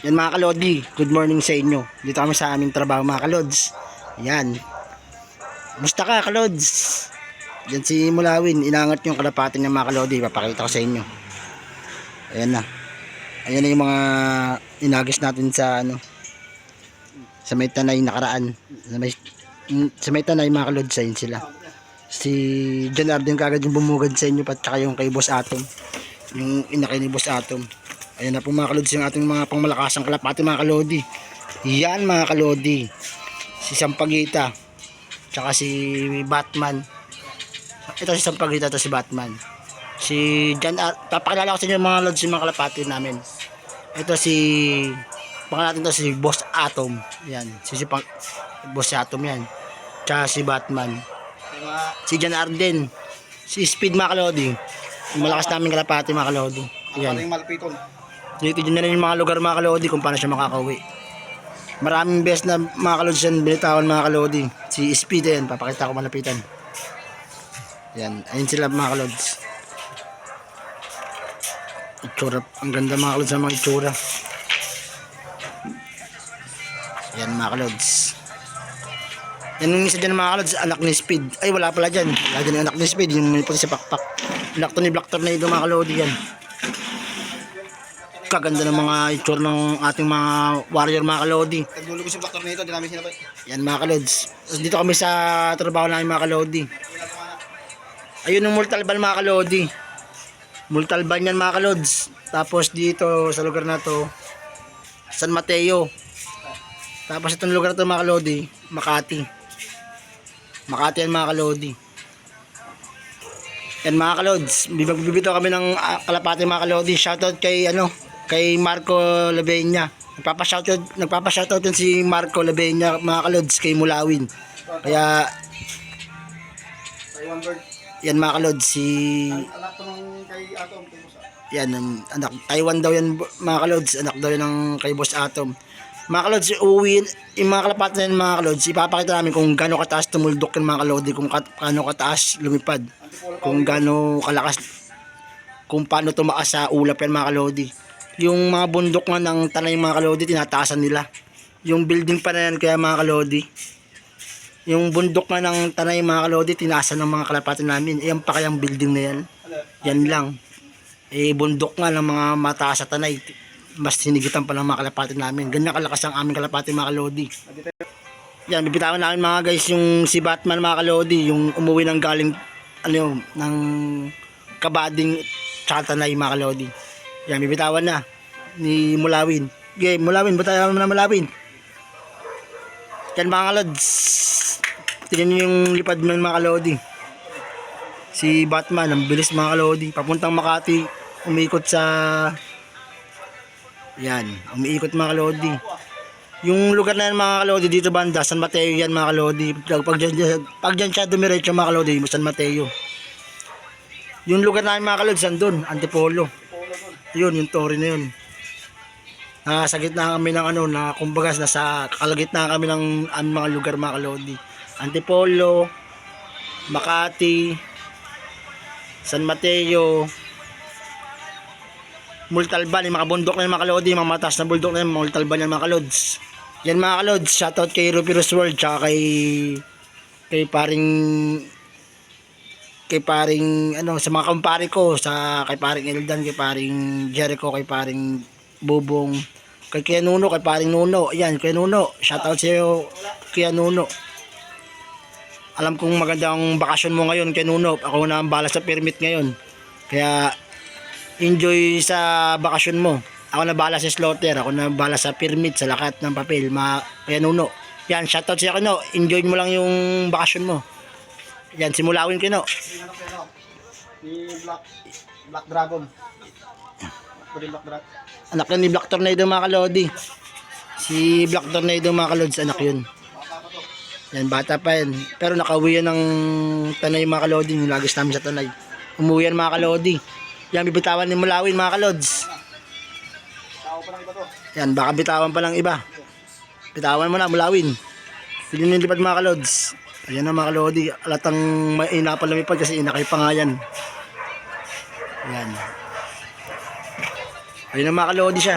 Yan mga kalodi, good morning sa inyo. Dito kami sa aming trabaho mga kalods. Yan. Musta ka kalods? Yan si Mulawin, inangat yung kalapatin ng mga kalodi. Papakita ko sa inyo. Ayan na. Ayan na yung mga inagis natin sa ano sa may tanay nakaraan. Sa may, sa may tanay mga kalods, ayun sila. Si John Arden kagad yung bumugad sa inyo pat saka yung kay Boss Atom. Yung inakay ni Boss Atom. Ayan na po mga kalodi yung ating mga pangmalakasang kalapati mga kalodi. Yan mga kalodi. Si Sampagita. Tsaka si Batman. Ito si Sampagita, ito si Batman. Si Jan, Ar- papakilala ko sa inyo mga lods yung mga kalapati namin. Ito si, baka natin to si Boss Atom. Yan, si, si Pang, Boss Atom yan. Tsaka si Batman. Si Jan Arden. Si Speed mga kalodi. Yung malakas namin kalapati mga kalodi. Yan. Paring malpiton. Dito din na rin yung mga lugar mga kalodi kung paano siya makakauwi. Maraming best na mga kalodi yan, binitawan mga kalodi. Si Speed yan, papakita ko malapitan. Yan, ayun sila mga kalods. Itsura, ang ganda mga kalods ng mga itsura. Yan mga kalods. Yan yung isa dyan mga kalods, anak ni Speed. Ay wala pala dyan. Wala dyan anak ni Speed, yung may puti sa pakpak. Black to ni Black na ito mga kalodi yan kaganda ng mga itsura ng ating mga warrior mga kalodi. Nagdulo ko si Dr. nito, di namin. Yan mga kalods. Dito kami sa trabaho namin mga kalodi. Ayun yung multalban mga kalodi. Multalban yan mga kalods. Tapos dito sa lugar na to, San Mateo. Tapos itong lugar na to mga kalodi, Makati. Makati yan mga kalodi. Yan mga kalods, bibito kami ng ah, kalapati mga kalodi. Shoutout kay ano, kay Marco Labeña. Nagpapa-shoutout, nagpapa-shoutout yun si Marco Labeña mga kalods kay Mulawin. Kaya yan mga kalods si yan um, anak Taiwan daw yan mga kalods, anak daw yan ng kay Boss Atom. Mga kalods, uuwi, yung mga kalapati na yun, mga kalods, ipapakita namin kung gaano kataas tumuldok yung mga kalodi, kung kat, gaano kataas lumipad, kung gaano kalakas, kung paano tumakas sa ulap yan mga kalodi. Yung mga bundok nga ng tanay mga kalodi, tinataasan nila. Yung building pa na yan kaya mga kalodi, yung bundok nga ng tanay mga kalodi, tinaasan ng mga kalapati namin. Ayan pa kayang building na yan. Yan lang. Eh, bundok nga ng mga mataas sa tanay. Mas sinigitan pa ng mga kalapati namin. Ganyan kalakas ang aming kalapati mga kalodi. Yan, bibitawan namin mga guys yung si Batman mga kalodi. Yung umuwi ng galing, ano ng kabading tsaka tanay mga kalodi. Yan, bibitawan na ni Mulawin. Okay, Mulawin, batayan mo na Mulawin. Yan mga kalods. Tingnan nyo yung lipad ng mga kalodi. Si Batman, ang bilis mga kalodi. Papuntang Makati, umikot sa... Yan, umiikot mga kalodi. Yung lugar na yan mga kalodi dito banda, San Mateo yan mga kalodi. Pag, pag, dyan, pag dyan siya dumiretso mga kalodi, San Mateo. Yung lugar na mga kalodi, sandun, Antipolo. Yun, yung tori na yun. Nasa gitna kami ng ano, na kumbaga nasa kalagitna kami ng aming mga lugar mga kalodi. Antipolo, Makati, San Mateo, Multalban, yung mga bundok na yung mga kalodi, mga mataas na bundok na yung Multalban yung mga kalods. Yan mga kalods, shoutout kay Rupiros World, tsaka kay kay paring kay paring ano sa mga kumpare ko sa kay paring Eldan kay paring Jericho kay paring Bubong kay Kuya Nuno kay paring Nuno. Ayan Kuya Nuno shoutout sa iyo Kuya Nuno. Alam kong maganda ang bakasyon mo ngayon kay Nuno. Ako na ang bala sa permit ngayon. Kaya enjoy sa bakasyon mo. Ako na bala sa slaughter. Ako na bala sa permit sa lakat ng papel ma Kuya Nuno. Yan shoutout sa iyo Kuya enjoy mo lang yung bakasyon mo yan simulawin ko no Yung ano pero, ni Black, Black Dragon. Black Black Dragon. anak yan ni Black Tornado mga kalodi. Si Black Tornado mga kalods anak yun. Yan bata pa yan. Pero nakauwi yan ng tanay mga kalodi. Yung lagis namin sa tanay. Umuwi yan mga kalodi. Yan bibitawan ni Mulawin mga kalods. Tao pa lang iba to. yan baka bitawan pa ng iba. Bitawan mo na Mulawin. Tignan yung lipad mga kalods Ayan na mga kalodi, alatang mainapalami pa kasi inakay pa nga yan. Ayan. Ayan na mga kalodi siya.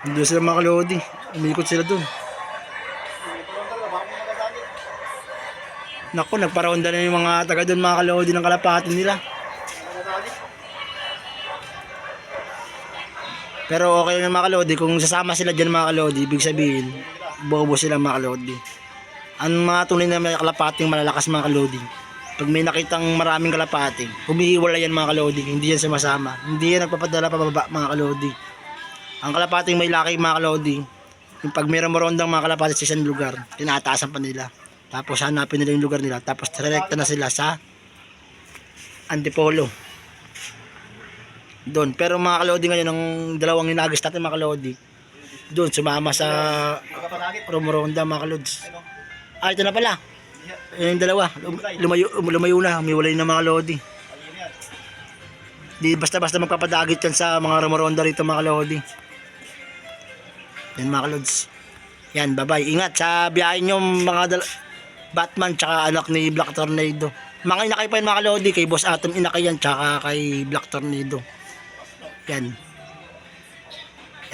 Doon sila mga kalodi, umikot sila doon. Naku, nagparaonda na yung mga taga doon mga kalodi ng kalapatin nila. Pero okay lang mga kalodi, kung sasama sila dyan mga kalodi, ibig sabihin, bobo sila mga kalodi. Ang mga tunay na may kalapating malalakas mga kalodi, pag may nakitang maraming kalapati, humihiwala yan mga kalodi, hindi yan sumasama. Hindi yan nagpapadala pababa mga kalodi. Ang kalapating may laki mga kalodi, yung pag mayroong marondang mga kalapati sa isang lugar, tinataasan pa nila. Tapos hanapin nila yung lugar nila, tapos direkta na sila sa Antipolo. Doon. Pero mga kalodi ngayon, ang dalawang inagis natin mga kalodi, doon sumama sa. Romoronda mga kalods. Ah, ito na pala. Yung dalawa. Lum- Lumayo, lumayo na. Umiwalay na mga lodi. Ayun yan. Di basta-basta magpapadagit yan sa mga Romoronda rito mga lodi. Yan mga kalods. Yan, bye-bye. Ingat sa biyahe nyo mga Batman tsaka anak ni Black Tornado. Mga inakay pa yan mga lodi. Kay Boss Atom inakay yan tsaka kay Black Tornado. Yan.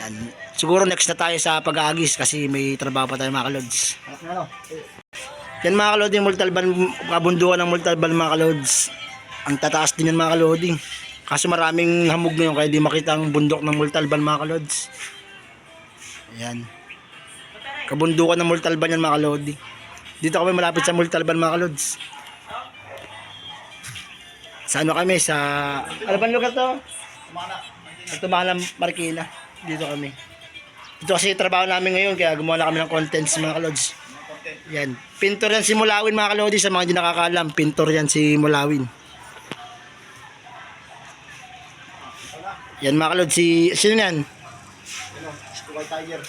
Yan. Siguro next na tayo sa pag-aagis kasi may trabaho pa tayo mga kalods. Yan mga kalodi, yung multalban, kabunduan ng multalban mga kalods. Ang tataas din yan mga kalodi. Kaso maraming hamog ngayon kaya di makita ang bundok ng multalban mga kalods. Ayan. Kabundukan ng multalban yan mga kalodi. Dito kami malapit sa multalban mga kalods. Sa ano kami? Sa... Ano bang lugar to? Kumana. Sa Tumalang Marikina. Dito kami. Dito kasi trabaho namin ngayon kaya gumawa na kami ng contents mga kalods. Yan. Pintor yan si Mulawin mga kalodi sa mga hindi nakakalam. Pintor yan si Mulawin. Yan mga kalod. Si, sino yan? White Tiger.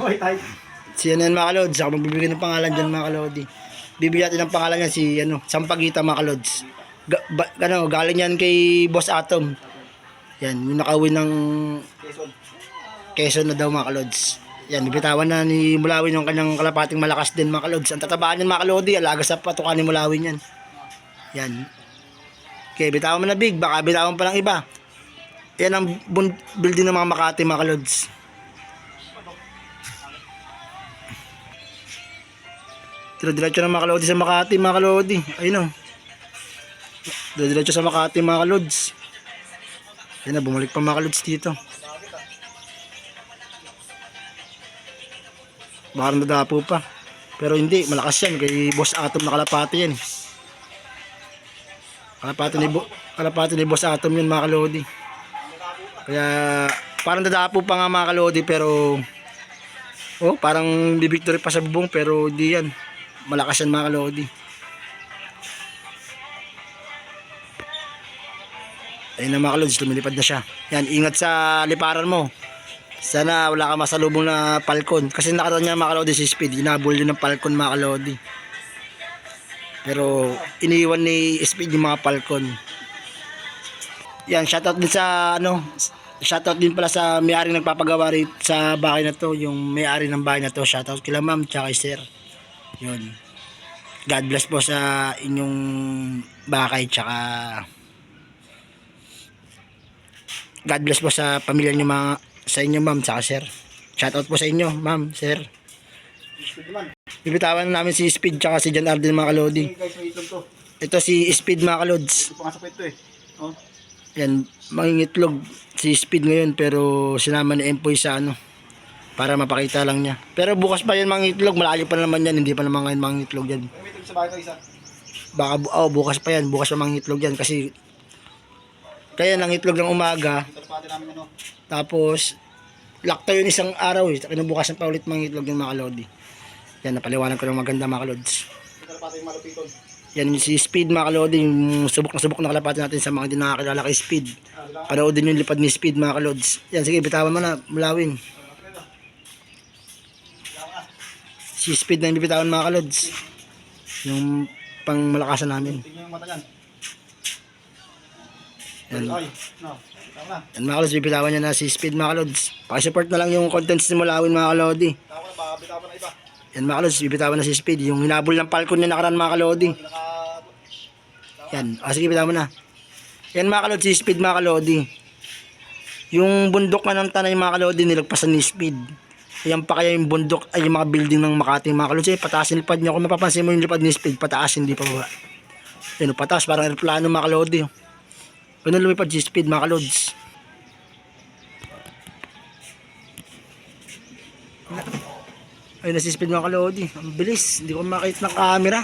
White Tiger. Si ano yan mga kalod. Saka magbibigay ng pangalan dyan mga kalodi. Bibigyan natin ng pangalan niya si ano, Sampagita mga kalods. Ga, ba, ano, galing yan kay Boss Atom. Yan, yung nakawin ng Quezon. Na daw mga kalods. Yan, bibitawan na ni Mulawin yung kanyang kalapating malakas din mga kalods. Ang tatabaan yan mga kalodi, alaga sa patukan ni Mulawin yan. Yan. Okay, bitawan mo na big, baka bitawan pa ng iba. Yan ang building ng mga Makati mga kalods. Diretso na mga kalodi sa Makati mga kalodi. Ayun o. Diretso sa Makati mga kalods. Yan na, bumalik pa mga kalods dito. Baka nadapo pa. Pero hindi, malakas yan. Kay Boss Atom na kalapati yan. Kalapati ni, Bo, kalapati ni Boss Atom yun mga kalodi. Kaya parang dadapo pa nga mga kalodi pero oh, parang bibictory pa sa bubong pero di yan. Malakas yan mga kalodi. Ayun na mga kalodi, lumilipad na siya. Yan, ingat sa liparan mo. Sana wala ka masalubong na palkon. Kasi nakaraan niya mga kalodi si Speed. Hinabol yun ng palkon mga kalodi. Pero iniwan ni Speed yung mga palkon. Yan, shoutout din sa ano, shoutout din pala sa may-ari nagpapagawa rin sa bahay na to, yung may-ari ng bahay na to. Shoutout kila ma'am tsaka kay sir. Yun. God bless po sa inyong bakay tsaka God bless po sa pamilya niyo mga sa inyo ma'am tsaka sir. Shoutout po sa inyo ma'am, sir. Bibitawan na namin si Speed tsaka si John Arden mga kalodi. To. Ito si Speed mga kalods. Ito pa nga sa kwento eh. Oh. Yan, mangingitlog si Speed ngayon pero sinama ni Empoy sa ano para mapakita lang niya. Pero bukas pa yan mangingitlog, malayo pa naman yan, hindi pa naman ngayon mangingitlog yan. May itlog sa bahay to isa. Baka bu- oh, bukas pa yan, bukas pa mangingitlog yan kasi kaya nangitlog ng umaga, tapos lakta yun isang araw eh, kinabukasan pa ulit mangingitlog yung mga kalodi. Yan, napaliwanag ko ng maganda mga kalods. Yan yung si Speed mga kalodi, yung subok na subok na kalapati natin sa mga hindi nakakilala kay Speed. Wala. Panoodin yung lipad ni Speed mga kalods. Yan, sige, bitawan mo na, mulawin. Si Speed na yung bibitawan mga kalods. Yung pang malakasan namin. Tingnan yung mata. Yan. Ay, no. Na. Yan mga kalods, bibitawan niya na si Speed mga kalods. Pakisupport na lang yung contents ni Mulawin mga kalodi. Tawa na, baka bitawan na iba. Yan mga kalods, bibitawan na si Speed. Yung hinabol ng palkon niya nakaraan mga kalodi. Yan, ah, sige, bitawan na. Yan mga kalods, si Speed mga kalodi. Yung bundok nga ng tanay mga kalodi, nilagpasan ni speed. Yan pa kaya yung bundok, ay yung mga building ng Makati mga kalodi. Ay, pataas yung lipad niya. Kung mapapansin mo yung lipad ni speed, pataas, hindi pa baba. Yan, pataas, parang aeroplano mga kalodi. Ganun lumipad si speed mga kalods. Ayun na si speed mga kalodi. Ang bilis, hindi ko makita ng camera.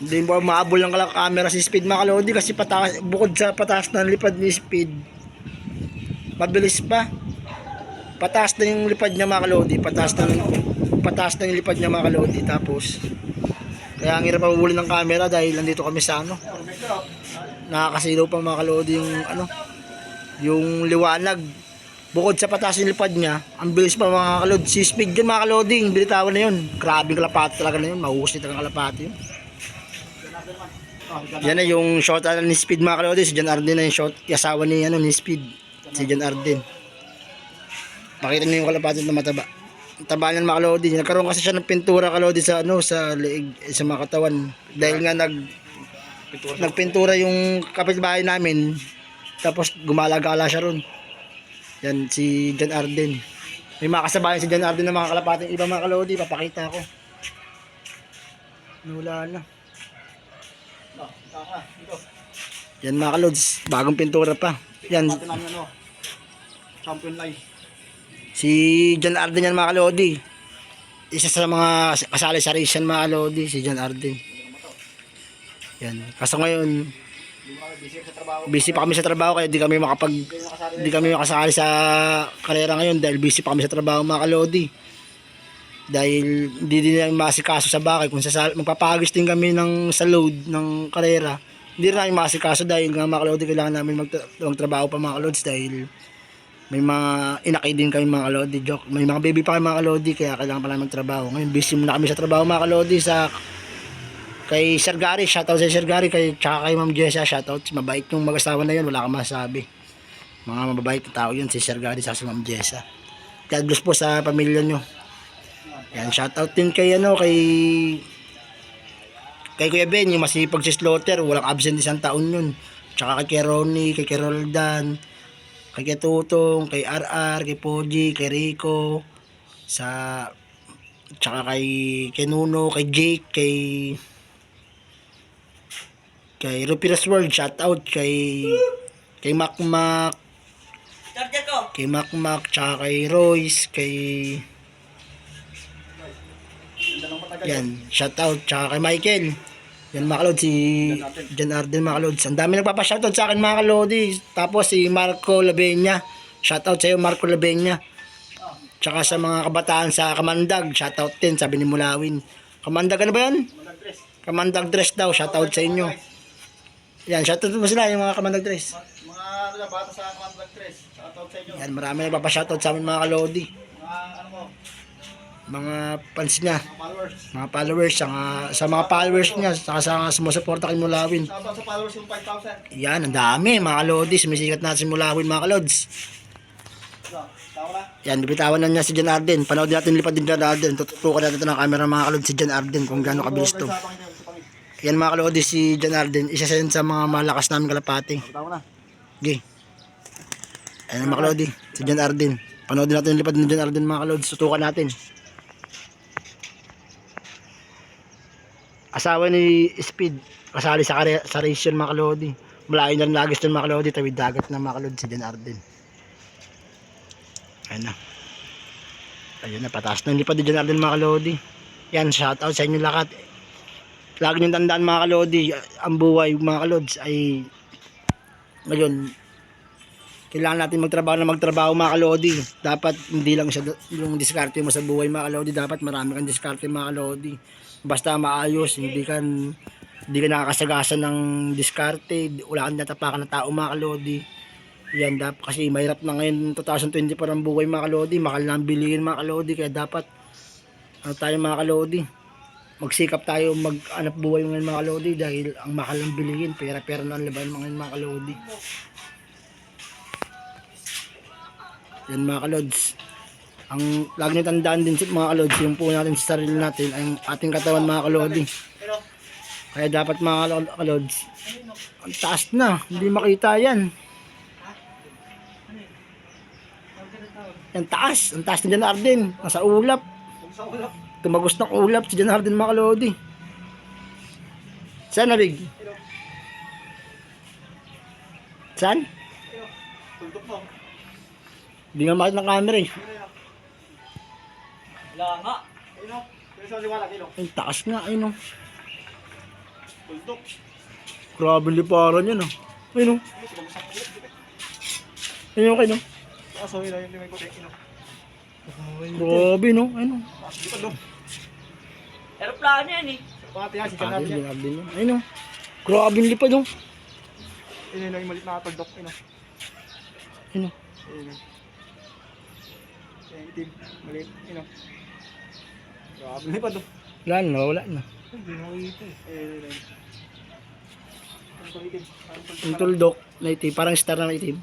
Hindi mo maabol ng kala- camera si Speed mga kalodi kasi pataas, bukod sa pataas ng lipad ni Speed, mabilis pa. Pataas na yung lipad niya mga kalodi, pataas na, pataas na yung lipad niya mga kalodi. Tapos, kaya ang hirap mabuli ng camera dahil nandito kami sa ano, nakakasilaw pa mga kalodi yung ano, yung liwanag. Bukod sa pataas yung lipad niya, ang bilis pa mga kalodi. Si Speed yun mga kalodi, yung binitawan na yun. Grabe kalapati talaga na yun, mahusay talaga kalapati yun. Yan na yung shot ano, ni Speed mga kalodi. Si John Arden na yung shot. yung Asawa ni, ano, ni Speed. Si John Arden. Pakita niyo yung kalapati na mataba. Ang taba niyan mga kalodi. Nagkaroon kasi siya ng pintura kalodi sa ano sa leeg, eh, sa mga katawan. Dahil nga nag nagpintura yung kapitbahay namin. Tapos gumalagala siya ron. Yan si John Arden. May mga si John Arden na mga kalapati. Iba mga kalodi. Papakita ko. Wala na. Yan mga kalods, bagong pintura pa. Yan, ano. Champion line. Si John Arden yan mga kalodi. Isa sa mga kasali sa race yan mga kalodi, si John Arden. Yan. Kaso ngayon, busy pa kami sa trabaho kaya di kami makapag di kami makasali sa karera ngayon dahil busy pa kami sa trabaho mga kalodi. Dahil hindi din namin masikaso sa bakay kung sa magpapagis din kami ng sa load ng karera. Hindi rin namin masikaso dahil nga mga kalodi kailangan namin magtra- magtrabaho pa mga kalods dahil may mga inaki din kami mga kalodi joke. May mga baby pa kami mga kalodi kaya kailangan pa namin magtrabaho. Ngayon busy muna kami sa trabaho mga kalodi sa kay Sir Gary, shoutout sa Sir Gary, kay, tsaka kay Ma'am Jessa, shoutout. Mabait yung mag-asawa na yun, wala kang masabi. Mga mababait na tao yun, si Sir Gary, sa si Ma'am Jessa. God bless po sa pamilya nyo. Yan, shoutout din kay, ano, kay, kay Kuya Ben, yung masipag si Slaughter, walang absent isang taon yun. Tsaka kay Ronnie, kay Roldan, kay Tutong, kay RR, kay Poji, kay Rico, sa, tsaka kay, kay Nuno, kay Jake, kay, kay Rupiras World, shout out kay kay Mac kay Mac, tsaka kay Royce, kay yan, shout out, tsaka kay Michael. Yan mga kalod, si John Arden mga kalod. Ang dami nagpapa-shoutout sa akin mga kalodi. Tapos si Marco Labenya. Shoutout sa iyo Marco Labenya. Tsaka sa mga kabataan sa Kamandag, shoutout din, sabi ni Mulawin. Kamandag ano ba yan? Kamandag dress daw, shoutout sa inyo. Yan, shoutout mo sila yung mga Kamandag dress. Mga na, bata sa mga mag-dress. Shoutout sa inyo. Yan, marami nagpapa-shoutout sa amin mga kalodi. Mga Mga fans niya, mga followers. saka, sa mga followers niya, saka sa mga sumusuporta kay Mulawin. Shoutout sa followers yung 5,000. Yan, ang dami mga kalodi, sumisikat natin si Mulawin mga kalods. Na. Yan, bibitawan na niya si John Arden. Panood natin lipad din John Arden. Tututukan natin ito ng camera mga kalodi si John Arden kung gaano kabilis to. Sa sa. Yan mga kalodi si John Arden, isa yun sa mga malakas namin kalapati. Na. Okay. Ayan mga kalodi, si John Arden. Panoodin natin lipad ni John Arden mga kalodi. Tutukan natin. Asawa ni Speed, kasali sa, sa race yun mga kalodi. Malayo na lagis dun mga kalodi, tawid dagat na mga kalodi si John Arden. Ayan na. Ayun na, pataas na lipad ni John Arden mga kalodi. Yan, shoutout sa inyo lahat. Lagi niyong tandaan mga kalodi, ang buhay mga kalods ay ngayon, kailangan natin magtrabaho na magtrabaho mga kalodi. Dapat hindi lang siya yung diskarte mo sa buhay mga kalodi. Dapat marami kang diskarte mga kalodi. Basta maayos, hindi kan hindi ka nakakasagasan ng diskarte, wala kang natapakan ng tao mga kalodi. Yan dapat kasi mahirap na ngayon 2024 ang buhay mga kalodi, mahal na ang bilihin mga kalodi kaya dapat ano tayo mga kalodi magsikap tayo mag-anap buhay ngayon mga kalodi dahil ang mahal ng bilihin, pera-pera na ang laban mga mga kalodi. Yan mga kalods. Ang lagi nyo tandaan din mga kalods, yung po natin sa sarili natin ang ating katawan mga kalodi. Kaya dapat mga kalo- kalods, ang taas na, hindi makita yan. Ang taas, ang taas ni Jan Arden, nasa ulap. Tumagos ng ulap si Jan Arden mga. Saan nabig? Saan? Tuldok mo. Hindi nga makita ng camera eh. Wala nga. Ayun o. Pero sa liwanag, ayun o. Ang taas nga, ayun o. Tuldok. Grabe liparan yan ah. Ayun o. Ayun, sumagsak ulit. Ayun o kayo no. Kaso, yun o, yung may puti. Ayun o. Grabe no. Ayun o. Ah. Aeroplano yan eh. Pati yan, si Ah, Kanab yan. yun. Ayun o. Grabe yung lipad o. Ayun yun, yung malit na tuldok. Ayun o. Ayun o. Ayun o. Ayun, itim. Malit. Ayun o. Grabe na pa doon. Wala na, wala na. Hindi eh. Yung tuldok na itim, parang star na itim.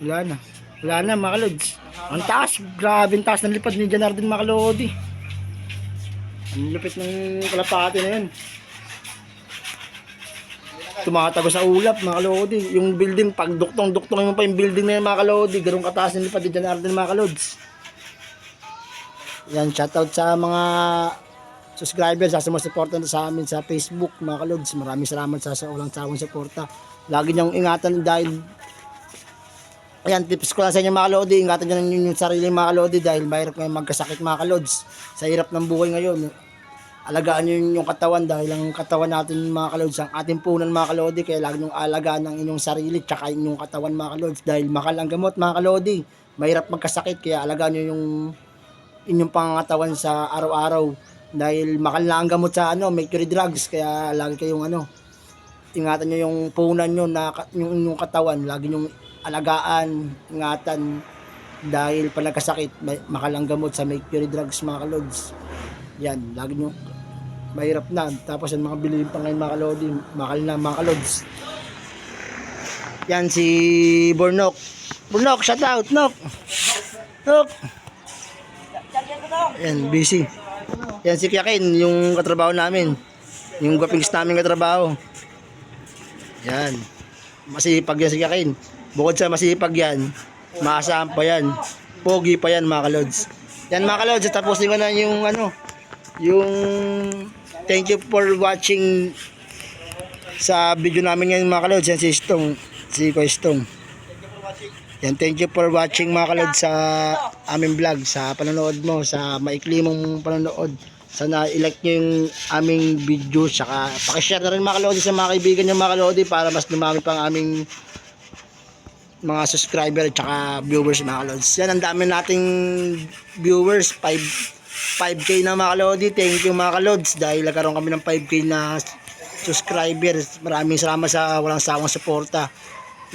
Wala na. Wala na mga kalods. Ang taas. Grabe ang taas ng lipad ni Janardin mga kalodi. Ang lupit ng kalapati na yun. Tumatago sa ulap mga kalodi. Yung building, pag duktong-duktong mo pa yung building na yun mga kalodi. Ganun kataas ng lipad ni Janardin mga kalods. Yan, shoutout sa mga subscribers sa sumusuporta sa amin sa Facebook mga kalods. Maraming salamat sa sa ulang sawang suporta. Lagi niyong ingatan dahil Ayan, tips ko lang sa inyo mga kalodi, ingatan lang yung, yung sarili mga kalodi dahil mahirap ngayon magkasakit mga kalods. Sa hirap ng buhay ngayon, alagaan nyo yung, katawan dahil ang katawan natin mga kalods, ang ating punan mga kalodi, kaya lagi nyo alagaan ang inyong sarili tsaka inyong katawan mga kalods dahil mahal ang gamot mga kalodi. Mahirap magkasakit kaya alagaan nyo yung inyong pangangatawan sa araw-araw dahil mahal na ang gamot sa ano, mercury drugs kaya lagi kayong ano, ingatan nyo yung punan nyo na yung inyong katawan, lagi nyo alagaan, ingatan dahil pag nagkasakit, may makalang gamot sa mercury drugs mga kalods. Yan, lagi nyo mahirap na. Tapos yung mga bilihin pa ngayon mga kalodi, mahal na mga kalods. Yan si Bornok. Bornok, shout out, Nok. Nok. Yan, busy. Yan si Kiakin, yung katrabaho namin. Yung gwapings namin katrabaho. Yan. Masipag yan si Kiakin. Bukod sa masipag yan, maasahan pa yan. Pogi pa yan mga kalods. Yan mga kalods, tapusin ko na yung ano, yung thank you for watching sa video namin ngayon mga kalods. Yan si Stong, si Koy Stong. Yan, thank you for watching mga kalods sa aming vlog, sa panonood mo, sa maikli mong panonood. Sana i-like nyo yung aming video, saka pakishare na rin mga kalodi sa mga kaibigan nyo mga kalodi para mas dumami pang aming mga subscriber at saka viewers mga kalods. Yan, ang dami nating viewers, 5 5k na mga kalodi. Thank you mga kalods dahil nagkaroon kami ng 5k na subscribers. Maraming salamat sa walang sawang suporta.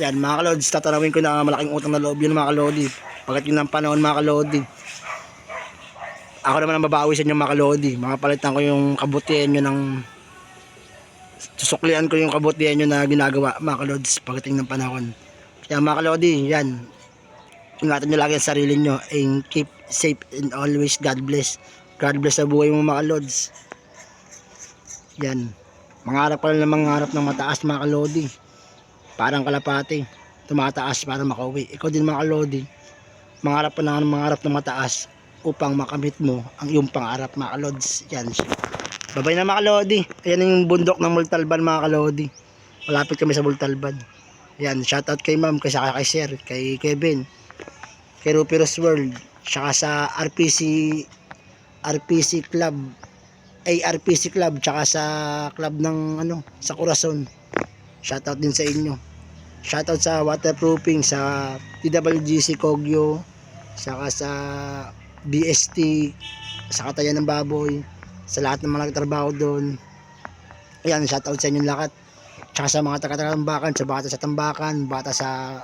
Yan mga kalods, tatanawin ko na malaking utang na loob yun mga kalodi. Pagdating ng panahon mga kalodi. Ako naman ang babawi sa inyo mga kalodi. Makapalitan ko yung kabutihan nyo ng susuklian ko yung kabutihan nyo na ginagawa mga kalods pagdating ng panahon. Kaya mga kalodi, yan. Ingatan nyo lagi ang sarili nyo and keep safe and always God bless. God bless sa buhay mo mga kalods. Yan. Mangarap ka lang ng mangarap ng mataas mga kalodi. Parang kalapati. Tumataas para makauwi. Ikaw din mga kalodi. Mangarap pa na ng mangarap ng mataas upang makamit mo ang iyong pangarap mga kalods. Yan. Babay na mga kalodi. Ayan yung bundok ng Multalban mga kalodi. Malapit kami sa Multalban. Yan, shoutout kay ma'am, kay saka kay sir, kay Kevin, kay Rupiros World, saka sa RPC RPC Club, ARPC Club, tsaka sa club ng ano, sa Corazon. Shoutout din sa inyo. Shoutout sa waterproofing sa TWGC Kogyo, saka sa BST, sa Katayan ng Baboy, sa lahat ng mga nagtrabaho doon. Ayan, shoutout sa inyong lahat. Tsaka sa mga taga-tambakan, sa bata sa tambakan, bata sa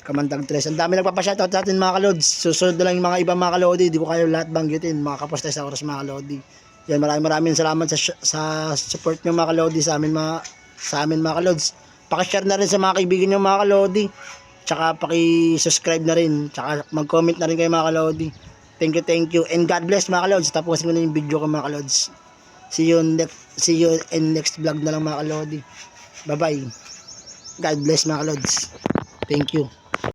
Kamandag Tres. Ang dami nagpapashoutout sa atin mga kalods. Susunod na lang yung mga ibang mga kalodi. Di ko kayo lahat banggitin. Mga kaposte sa oras mga kalodi. Yan, maraming maraming salamat sa, sa support nyo mga kalodi sa amin mga, sa amin mga kalods. Pakishare na rin sa mga kaibigan nyo mga kalodi. Tsaka paki-subscribe na rin. Tsaka mag-comment na rin kayo mga kalodi. Thank you, thank you. And God bless mga kalods. Tapusin ko na yung video ko mga kalods. See you next see you in next vlog na lang mga kalodi. Bye-bye. God bless mga kalods. Thank you.